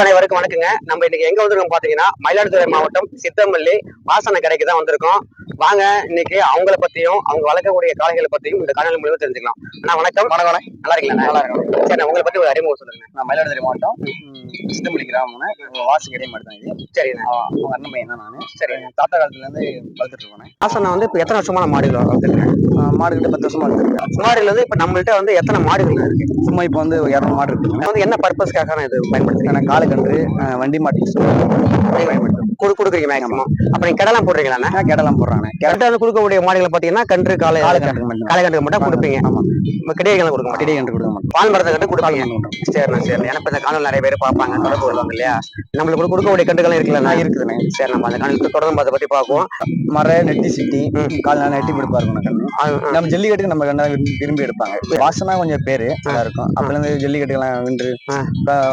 அனைவருக்கும் வணக்கங்க. நம்ம இன்னைக்கு எங்க வந்திருக்கோம் பாத்தீங்கன்னா மயிலாடுதுறை மாவட்டம் சித்தமல்லி வாசனை கடைக்கு தான் வந்திருக்கோம். வாங்க இன்னைக்கு அவங்கள பத்தியும் அவங்க வளர்க்கக்கூடிய காளைகளை பத்தியும் இந்த காணொலி மூலியமா தெரிஞ்சுக்கலாம். அண்ணா வணக்கம். வணக்கம் நல்லா இருக்கீங்களா? நல்லா இருக்கும். சரி உங்களை பத்தி ஒரு அறிமுகம் சொல்லுங்க. நான் மயிலாடுதுறை மாவட்டம் சித்தமல்லி கிராமம்னு வாசி கிடையாது மட்டும் இது. அவங்க அண்ணன் பையன் தான் நான்? சரி. தாத்தா காலத்துல இருந்து வளர்த்துட்டு இருக்கேன் வாசனை வந்து இப்ப எத்தனை வருஷமான மாடுகள் வளர்த்துருக்கேன் மாடு கிட்ட பத்து வருஷமா வளர்த்துருக்கேன் மாடுகள் வந்து இப்ப நம்மள்ட்ட வந்து எத்தனை மாடுகள் இருக்கு? சும்மா இப்போ வந்து இரநூறு மாடு இருக்குங்க இது வந்து என்ன பர்பஸ்க்காக நான் இது பயன்படுத்துறேன் நான் காலை கன்று வண்டி மாட்டி பயன்படுத்துறேன் குடு கொடுக்குறீங்க மேக்ஸிமம் அப்ப நீங்க கடலாம் போடுறீங்களா கேடலாம் போடுறாங்க. கரெக்டா வந்து கொடுக்கக்கூடிய மாடுகளை பாத்தீங்கன்னா கன்று காலை காலை கன்று மட்டும் மட்டும் கொடுப்பீங்க. கிடையாது கொடுக்க மாட்டீங்க கிடையாது கொடுக்க மாட்டோம். பால் மரத்தை கட்டு கொடுப்பீங்க. மட்டும் சரிண்ணா சரி ஏன்னா இப்ப இந்த காணொலி நிறைய பேர் பார்ப்பாங்க. தொடர்பு வருவாங்க இல்லையா? நம்மளுக்கு கூட கொடுக்கக்கூடிய கண்டுகள் இருக்குல்ல இருக்குதுண்ணே. சரி நம்ம அந்த காணொலி தொடர்ந்து அதை பத்தி பார்ப்போம் மர நெட்டி சிட்டி. கால் நெட்டி பிடிப்பா இருக்கும் கண்ணு நம்ம ஜல்லிக்கட்டுக்கு நம்ம கண்ணா விரும்பி எடுப்பாங்க. வாசனா கொஞ்சம் பேரு நல்லா இருக்கும் அப்பல இருந்து ஜல்லிக்கட்டுக்கெல்லாம் வென்று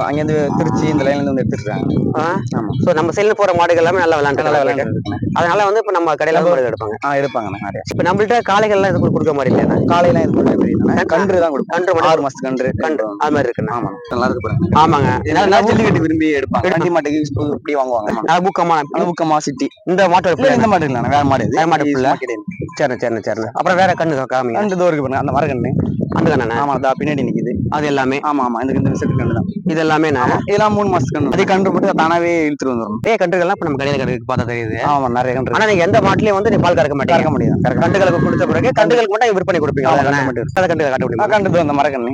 அங்கேருந்து திருச்சி இந்த லைன்ல இருந்து வந்து எடுத்துருக்காங்க ஆ. ஆமா. So, நம்ம சைடுல போற மாடுகள் எல்லாமே நல்லா விளையாண்டு அதனால வந்து இப்ப நம்ம கடையில மாடுகள் எடுப்பாங்க. ஆ எடுப்பாங்கண்ணா நிறைய. இப்ப நம்மள்ட்ட காளைகள் எல்லாம் இது கொடுக்க மாதிரி இல்லையா காலையெல்லாம் இது பண்ண தெரியுது கன்று தான் கொடுப்போம். கன்று மட்டும் ஆறு மாசத்து கன்று. கன்று. அது மாதிரி இருக்குண்ணா ஆமா. நல்லா இருக்கு பாருங்க. ஆமாங்க. இதனால நான் ஜல்லிக்கட்டு விரும்பி எடுப்பாங்க. வண்டி மாட்டுக்கு இப்படி வாங்குவாங்க. அது ஊக்கமான அனுபவமா சிட்டி. இந்த மாட்டு இல்ல இந்த மாடு இல்ல. வேற மாடு இது. வேற மாடு இது இல்ல? கிடையாது சரி சரி சரி அப்புறம் வேற கண்ணு காமிங்க. ரெண்டு தோர் இருக்கு பாருங்க. அந்த மரக்கண்ணு அந்த கண்ணா ஆமா அதா பின்னாடி நிக்குது. அது எல்லாமே. ஆமா ஆமா. இந்த இந்த செட்டு கண்ணு தான். இது எல்லாமே நான் இதெல்லாம் மூணு மாசத்து கண்ணு அதே கன்று போட்டு தானாவே இழுத்துட்டு வந்துடும் நிறைய கன்றுகள்லாம் இப்ப நம்ம கடையில கிடைக்கு பார்த்தா தெரியுது. ஆமா நிறைய கன்று ஆனா நீங்க எந்த மாட்டுலயும் வந்து நீ பால் கறக்க கறக்க முடியாது. கண்டுகளுக்கு கொடுத்த பிறகு கண்டுகளுக்கு மட்டும் விற்பனை கொடுப்பீங்க. மட்டும் காட்ட முடியுமா கண்டு அந்த மரக்கண்ணு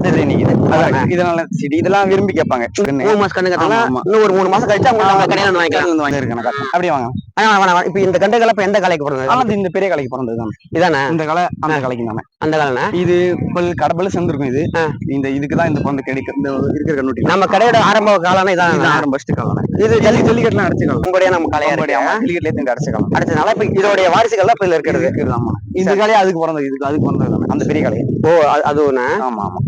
இது நிக்குது. அதான் இதனால சிடி இதெல்லாம் விரும்பி கேட்பாங்க. கண்ணு. மூணு மாசம் கண்டு கட்டலாம் ஆமா. இன்னும் ஒரு மூணு மாசம் கழிச்சு அவங்க நம்ம கடையில வந்து வாங்கிக்கலாம். வந்து வாங்கிருக்கேன் நான் அப்படியே வாங்க. ஆனா, வேணாம், வேணாம். இப்ப இந்த இப்ப எந்த காலைக்கு இது இந்த பெரிய கலைக்கு பிறந்தது தான். இதானே? இந்த கலை அந்த கலைக்கு தானே. அந்த காலனா? இது பல் கடப்பல் சேர்ந்துருக்கும் இது. ஆ. இந்த இதுக்கு தான் இந்த பொண்ணு கிடைக்கும் இந்த இருக்கிற கண்ணுட்டி. நம்ம கடையோட ஆரம்ப காலம் இதான். இது காலம் இது ஜல்லி ஜல்லிக்கட்டுலாம் அடிச்சு காலம் உங்களுடைய நம்ம கலையா இருக்கு. ஜல்லிக்கட்டுல இருந்து அடிச்ச காலம் அடுத்தனால இப்ப இதோடைய வாரிசுகள் தான் இப்ப இதுல இருக்கிறது. இருக்கிறது ஆமா. இந்த கலையே அதுக்கு பிறந்தது இதுக்கு அதுக்கு பிறந்தது அந்த பெரிய கலை ஓ அது- ஒண்ணு? ஆமா ஆமா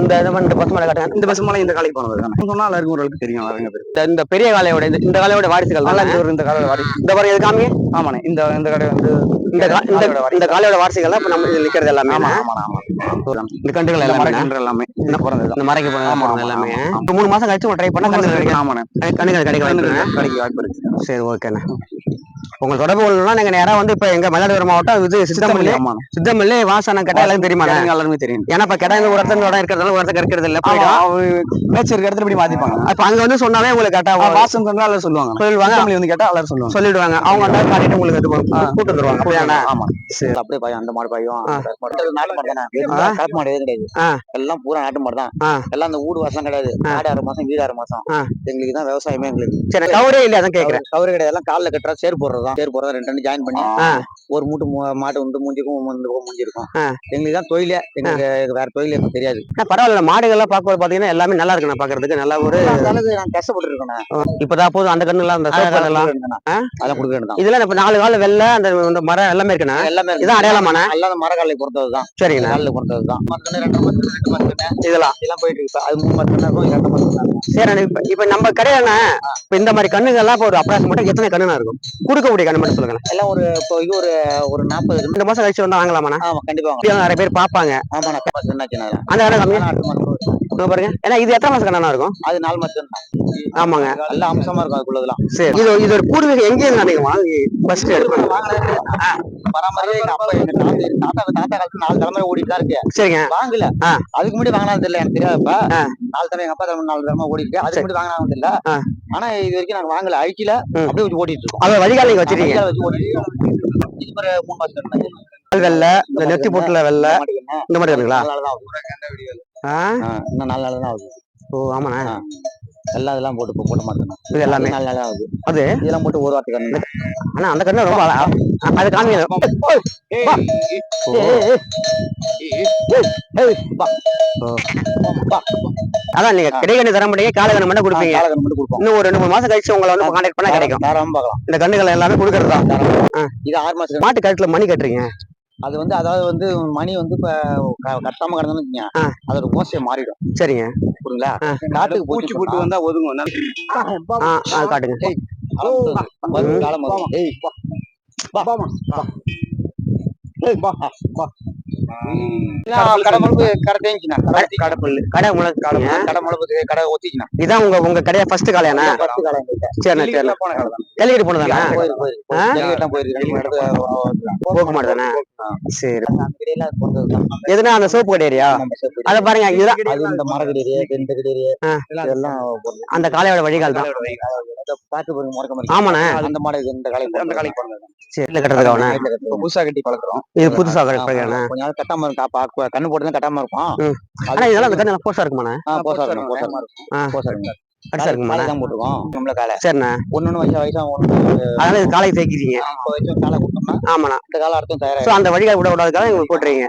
இந்த இது வந்து பசு மேல காட்டுங்க. இந்த பஸ் மேல இந்த கலைக்கு பிறந்தது தானே? சொன்னா எல்லாருக்கும் ஓரளவுக்கு தெரியும் இந்த- இந்த பெரிய காலையோட இந்த- இந்த காலையோட வாரிசுகள் நல்லா தானே? இந்த ஒரு இந்த காலையில வாரி இந்த பாருங்க இது காமிங்க. ஆமாண்ணே இந்த இந்த கடை வந்து இந்த இந்த காலையோட வாரிசு. இந்த காலையோட வாரிசுகள் இப்ப நம்ம இதுல நிக்கிறது எல்லாமே. ஆமா ஆமா ஆமா இந்த கண்டுகள் இந்த எல்லாமே. மரக்கன்று எல்லாமே. இந்த பிறந்தது இந்த மறைக்க ஆமா, எல்லாமே. மூணு மாசம் கழிச்சு ட்ரை பண்ணா கண்டு கிடைக்கும். ஆமாண்ணே. கண்டுகள் கிடைக்க வாய்ப்பு கன்று இருக்கு. கடைக்கு வாய்ப்பு இருக்கு. சரி ஓகேண்ணா. உங்க தொடர்பு கொள்ளணும்னா நீங்க நேரா வந்து இப்ப எங்க மயிலாடுதுறை மாவட்டம் இது சித்தமல்லி சித்தமல்லி வாசனம் கேட்டா எல்லாரும் தெரியுமா எல்லாருமே தெரியும். ஏன்னா இப்ப கிடா இந்த ஒரு இடத்துல இடம் இருக்கிறதால ஒரு இடத்துல இருக்கிறது இல்ல மேட்ச் இருக்க இடத்துல இப்படி மாத்திப்பாங்க. அப்ப அங்க வந்து சொன்னாவே உங்களுக்கு கரெக்டா வாசம் சொன்னா எல்லாரும் சொல்லுவாங்க. சொல்லிடுவாங்க. சித்தமல்லி வந்து கேட்டா எல்லாரும் சொல்லுவாங்க. சொல்லிடுவாங்க. அவங்க அந்த காட்டிட்டு உங்களுக்கு இது கூட்டு வந்துருவாங்க. அப்படியாண்ணா ஆமா. அப்படியே பாயும். அந்த மாடு பாயும். நாட்டு மாடு தானே. கலப்பு மாடு எதுவும் கிடையாது. எல்லாம் பூரா நாட்டு மாடு தான். எல்லாம் அந்த ஊடு வாசம் கிடையாது. ஆடு ஆறு மாசம் வீடு ஆறு மாசம். எங்களுக்கு தான் விவசாயமே எங்களுக்கு. சரி கவரே இல்ல அதான் கேக்குறேன். கவரு கிடையாது. எல்லாம் காலில் கட்டுறா சேர் போடுறதா சேர் போடுறதா ரெண்டு ரெண்டு ஜாயின் பண்ணி. ஒரு மூட்டு மாட்டு வந்து மூஞ்சிக்கும் இந்த பக்கம் மூஞ்சி இருக்கும் ஆ. எங்களுக்கு தான் தொழிலே. எங்களுக்கு வேற தொழில் எனக்கு தெரியாது. பரவாயில்ல மாடுகள்லாம் பார்க்கும்போது பாத்தீங்கன்னா எல்லாமே நல்லா இருக்கு நான் பாக்குறதுக்கு. நல்லா ஒரு நான் கஷ்டப்பட்டு இருக்கேன் இப்பதான் போதும் அந்த கண்ணு எல்லாம் அந்த? அதெல்லாம் கொடுக்க வேண்டியதான் இதெல்லாம் இப்ப நாலு கால வெள்ளை அந்த மரம் எல்லாமே இருக்குண்ணா. எல்லாமே. இதான் அடையாளமாண்ணா? எல்லாம் அந்த மரக்காலை பொறுத்தது தான் சரிங்கண்ணா. காலில் பொறுத்தது தான் ரெண்டு மரத்துல ரெண்டு மரத்துல இதெல்லாம். இதெல்லாம் போயிட்டு இருக்கு. அது மூணு மரத்துல இருக்கும் ரெண்டு இருக்கும். சரி இப்ப இப்ப நம்ம கடையில இப்ப இந்த மாதிரி கண்ணுங்கள்லாம் இப்ப ஒரு அப்ராக்ஸ் மட்டும் எத்தனை கண்ணுனா இருக்கும்? கொடுக்கக்கூடிய கண்ணு மட்டும் சொல்லுங்க. எல்லாம் ஒரு இப்போ இது ஒரு ஒரு நாற்பது இந்த மாசம் கழிச்சு வந்தா வாங்கலாமாண்ணா? ஆமா கண்டிப்பா நிறைய பேர் பார்ப்பாங்க. ஆமா நான் கப்பா சொன்னாச்சு நான் அந்த கண்ணு கம்மியா? பாருங்க. ஏன்னா இது எத்தனை மாசம் கண்ணா இருக்கும்? அது நாலு மாசம் ஆமாங்க. நல்ல அம்சமா இருக்கும் அதுக்குள்ளதெல்லாம். சரி. இது இது ஒரு பூர்வீகம் எங்க இருந்து நீங்க வாங்கி ஃபர்ஸ்ட் பராமரியே எங்க அப்பா எங்க தாத்தா தாத்தா காலத்துல நாலு தலைமுறை ஓடிட்டு தான் இருக்கு சரிங்க. வாங்கல. அதுக்கு முன்னாடி வாங்கினாலும் தெரியல எனக்கு தெரியாதப்ப. நாலு தலைமை எங்க அப்பா தலைமை நாலு தலைமை ஓடி இருக்கு அதுக்கு முன்னாடி வாங்கினாலும் தெரியல. ஆனா இது வரைக்கும் நாங்க வாங்கல. அழிக்கல ம். அப்படியே வச்சு ஓடிட்டு இருக்கோம். அதை வழிகால் நீங்க வச்சிருக்கீங்க வச்சு. இது ஒரு மூணு மாசம் வெள்ளை இந்த நெத்தி பொட்டுல வெள்ளை. இந்த மாதிரி இருக்குங்களா இன்னும் நாலு நாள் தான் ஆகுது ஓ ஆமாண்ணா. எல்லாம் இதெல்லாம் போட்டு போட்ட மாட்டேன் இது எல்லாமே. நாலு நாள் தான் ஆகுது. அது? இதெல்லாம் போட்டு ஒரு வாரத்துக்கு கண்ணு ஆனா அந்த கண்ணு ரொம்ப அது காமிங்க. அதான் நீங்க கிடைக்கணும் தர மாட்டீங்க காலை கண்ணு மட்டும் கொடுப்பீங்க. மட்டும் கொடுப்போம். இன்னும் ஒரு ரெண்டு மூணு மாசம் கழிச்சு உங்களை வந்து கான்டாக்ட் பண்ணா கிடைக்கும். தாராளமா பார்க்கலாம். இந்த கண்ணுகள் எல்லாமே கொடுக்கறது தான். இது ஆறு மாசம் மாட்டு கழுத்துல மணி கட்டுறீங்க? அது வந்து அதாவது வந்து மணி வந்து இப்ப கட்டாம கிடந்தோம்னு வச்சுக்கோங்க. அதோட ஓசையை மாறிடும். சரிங்க. புரியுங்களா ஆ. காட்டுக்கு பூச்சி போட்டு வந்தா ஒதுங்கும் காட்டுங்க வரும் காலம் வரும். ஏய், வா. வா. கடை முழுப்பு கடை தேங்கிச்சுண்ணா கடை ஒத்திச்சுண்ணா இதான் உங்க உங்க கடையா ஃபர்ஸ்ட் காலையாண்ணா ஃபர்ஸ்ட் கடை எங்கள்கிட்ட. சரிண்ணா சரிண்ணா. டெல்லிக்குள்ள போன கடை தான். கேள்விட்டு போனதாண்ணா போயிருக்கு, போயிருக்கு. ஆ? டெல்லிக்குலாம் போயிருக்கு. ரெண்டு மூணு இடத்துல போக மாட்டேதானே ஆ. சரி. அந்த கடையில அது பொறுத்தது தான். எதுனா அந்த சோப்பு கடை ஏரியா நம்ம செப்பு. அத பாருங்க இதுதான் இந்த கடியே பொருள். அந்த காளையோட வழிகால் தான். ஆமாண்ணே. அந்த மாடு இந்த காலை அந்த காலை பிறந்தது சரி கட்டுறதுக்கு புதுசா கட்டி பழக்கிறோம். இது புதுசா நாள் கட்டாம இருக்கும் அப்ப கண்ணு போட்டு கட்டாம இருக்கும். ம். ஆனா இதெல்லாம் அந்த கண்ணு போஸா இருக்குமாண்ணே? போசா இருக்கும் போசா இருக்கும். போசா இருக்கும். கடிசா இருக்குமாண்ணே? காலை தான் போட்டுருக்கோம். நம்மள காலை. சரிண்ணே. வயசா வயசா அதனால இது தேய்க்கிறீங்க. இப்போ காலை கொடுத்தோம்னா ஆமாண்ணா. இந்த காலை அர்த்தம் சோ தயாராக அந்த வழிகால் விட விடாதுக்காக உங்களுக்கு போட்டுறீங்க.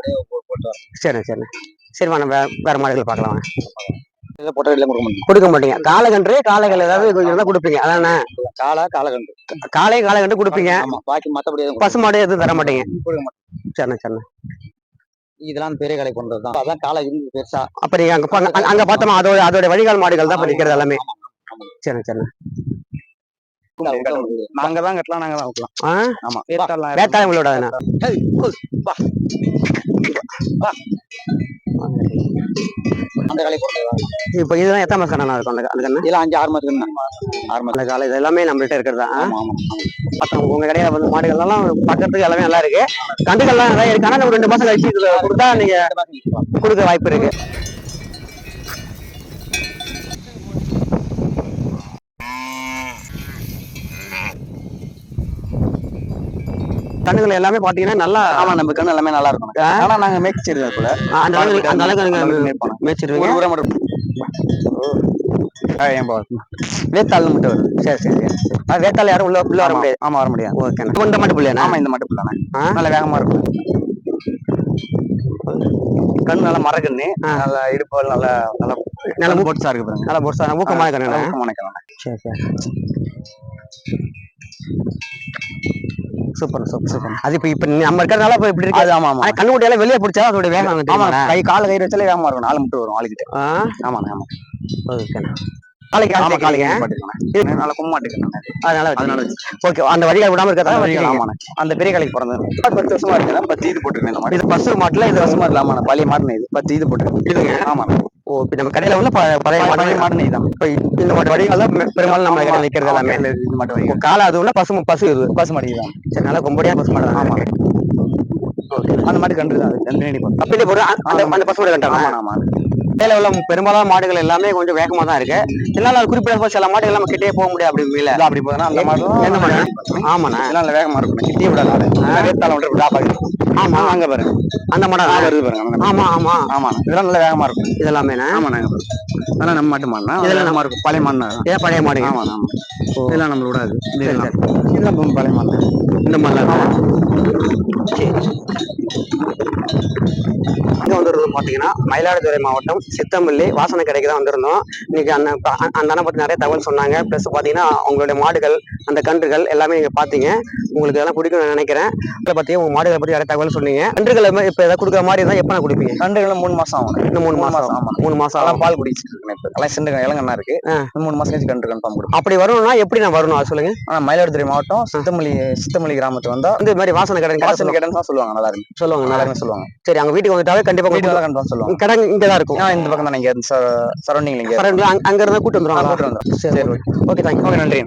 போட்டு சரிண்ணே சரிண்ணே. சரி வாண்ணே வே- வேற மாடுகள் பார்க்கலாம் கொடுக்க மாட்டீங்க. காலகன்று காளைகள் ஏதாவது கொஞ்சம் கொடுப்பீங்க. அதானே? காலை காலை கண்டு காலை காலகன்று கொடுப்பீங்க. ஆமா பாக்கி மத்தபடி எதுவும் பசு மாடு எதுவும் தர மாட்டீங்க. சரிண்ணே சரிண்ணே. இதெல்லாம் பெரிய காலை கொண்டது தான். அதான் காலை இருந்து பெருசா. அப்ப நீங்க அங்க பா- அங்க- அங்க பார்த்தோமா அதோட அதோட வழிகால் மாடுகள் தான் இப்ப நிக்கிறது எல்லாமே. சரிண்ணே சரிண்ணே நாங்க தான் கட்டலாம் நாங்க தான் வைக்கலாம் ஆ? ஆமா. வேத்தாயம் உங்களோட அந்த காலை போட்டது இப்போ இதெல்லாம் எத்தனை மாசம் கண்ணா இருக்கும் அந்த கண்ணு இதெல்லாம் அஞ்சு ஆறு மாசத்துக்கு ஆறு மாசம் அந்த காலை இது எல்லாமே நம்மள்ட்ட இருக்கிறதா? ஆமா ஆமா. மத்தவங்க உங்க கடையில வந்து மாடுகள் எல்லாம் பார்க்கறதுக்கு எல்லாமே நல்லா இருக்கு. கண்டுகள்லாம் நிறைய இருக்கு. ஆனா நம்ம ரெண்டு மாசம் கழிச்சு கொடுத்தா நீங்க கொடுக்க வாய்ப்பு இருக்கு. கண்ணுகள் எல்லாமே பாத்தீங்கன்னா நல்லா ஆமா நம்ம கண்ணு எல்லாமே நல்லா இருக்கும்? ஆனா நாங்க மேய்ச்சிருக்கோம் கூட. அந்த அளவுக்கு அந்த நீங்க. மேய்ச்சிருவீங்க? ஒரு மட்டும் வேத்தாள் மட்டும் வருது சரி சரி சரி. ஆ, வேத்தாள் யாரும் உள்ள உள்ள வர முடியாது. ஆமா வர முடியாது. ஓகே. இந்த மட்டும் பிள்ளையா ஆமா இந்த மட்டும் ஆ? நல்ல வேகமா இருக்கும். கண்ணு நல்லா மரக்கண்ணு ஆ. நல்லா இடுப்பு நல்லா நல்லா நல்ல போட்டுசா இருக்கு பாருங்க. நல்லா பொருசா ஊக்கமான கண்ணு. ஊக்கமான கண்ணு. சரி சரி. Super super super. அது இப்ப இப்ப நம்ம இருக்கிறதுனால இப்ப இப்படி இருக்கு. அது ஆமா ஆமா. ஆனா கண்ணுக்குட்டியெல்லாம் வெளியே பிடிச்சா அதோட வேகம் ஆமா? கை கால கயிறு வச்சாலே வேகமா இருக்கும். நாலு மட்டும் வரும் ஆளுகிட்ட ஆ? ஆமாண்ணே ஆமா. ஓகேண்ணா. நாளைக்கு ஆமா காலை காலை காலைங்க கயிறு நல்லா கும்மாட்டுக்கண்ணே அதனால அதனால ஓகே அந்த வழிகால் விடாம இருக்கிறதா வழிகள் ஆமாண்ணே. அந்த பெரிய கலைக்கு பிறந்தது பத்து வருஷமா இருக்குண்ணா பத்து இது போட்டுருக்கேன் இந்த மாதிரி இது பசு மாட்டுல இது வருஷமா இல்லாம பழைய மாடுனே இது. பத்து இது போட்டுருக்கேன். ஆமாண்ணே. ஓ இப்ப நம்ம கடையில உள்ள பழைய பழைய மாடு மாடுனே இதான் இப்ப இந்த மாட்டு தான் பெ- பெரும்பாலும் நம்ம கடையில நிக்கிறது எல்லாமே. இது மட்டும் இப்போ காலை அது உள்ள பசு பசு இது. பசு மாடு இதுதான். சரி நல்லா கொம்படியா பசு மாடு ஆமா. ஆமா அந்த மாடு கன்று தான். அது கன்று நீடி போட்டு அப்படியே போடு அந்த பசு மாடு கட்டாங்க ஆமா ஆமா. கடையில உள்ள பெரும்பாலான மாடுகள் எல்லாமே கொஞ்சம் வேகமா தான் இருக்கு. அது குறிப்பிட்ட சில மாடுகள் நம்ம கிட்டே போக முடியாது அப்படி மேல இது அப்படி போதுனா அந்த மாடும் எந்த மாடு? ஆமாண்ணா. இதெல்லாம் நல்ல வேகமா இருக்கும். கிட்டியே விடாது வேத்தால ஒன்று விடா பாக்குது ஆமா. அங்க பாருங்க அந்த மாடா? ஆ, வருது பாருங்க. ஆமா ஆமா. ஆமா. இதெல்லாம் நல்ல வேகமா இருக்கும். இதெல்லாமேண்ணா? ஆமா நாங்க அதெல்லாம் நம்ம மாட்டு மாடுனா இதெல்லாம் இதெல்லாம் நம்ம இருக்கும் பழைய மாடுனா ஏன் பழைய மாடுங்க. ஆமா ஆமா இதெல்லாம் நம்மள விடாது இது சரி, இதெல்லாம். பழைய மாடு இந்த மாதிரிலாம் இங்க வந்துருந்தோம் பாத்தீங்கன்னா மயிலாடுதுறை மாவட்டம் சித்தம்பள்ளி வாசனை கடைக்கு தான் வந்திருந்தோம். இன்னைக்கு அந்த அ- அந்த அண்ணன் பத்தி நிறைய தகவல் சொன்னாங்க. ப்ளஸ் பாத்தீங்கன்னா அவங்களுடைய மாடுகள் அந்த கன்றுகள் எல்லாமே நீங்க பாத்தீங்க. உங்களுக்கு இதெல்லாம் பிடிக்கும்னு நினைக்கிறேன். அதை பத்தி உங்க மாடுகளை பத்தி நிறைய தகவல் சொன்னீங்க. கன்றுகள் இப்ப ஏதாவது கொடுக்குற மாதிரி இருந்தா எப்ப கொடுப்பீங்க? கண்டுகளும் மூணு மாசம் ஆகும். இன்னும் மூணு மாசம் ஆமா. மூணு மாசம் அதெல்லாம் ஆகும். பால் குடிச்சிட்டு இருக்கேன் இப்ப. எல்லாம் சின்ன இளங்கண்ணா இருக்கு. மூணு மாசம் கழிச்சு கன்று கன்ஃபார்ம் கொடுக்கும் அப்படி வரணும்னா எப்படி நான் வரணும்? அது சொல்லுங்க. ஆனா மயிலாடுதுறை மாவட்டம் சித்தமல்லி சித்தமல்லி கிராமத்து வந்தா இது மாதிரி வாசனை கடை வாசல் கேடன் தான் சொல்லுவாங்க நல்லா இருக்கு சொல்லுவாங்க நல்லா எல்லாருமே சொல்லுவாங்க. சரி அவங்க வீட்டுக்கு வந்துட்டாவே கண்டிப்பா தான் கன்ஃபார்ம் சொல்லுவாங்க. கடை இங்க தான் இருக்கும். நான் இந்த பக்கம் தான் இங்க சரௌண்டிங்ல இங்க அங்க இருந்து கூட்டு வந்துருவாங்க கூட்டு வந்துடும் சரி சரி ஓகே. தேங்க்யூ ஓகே நன்றி.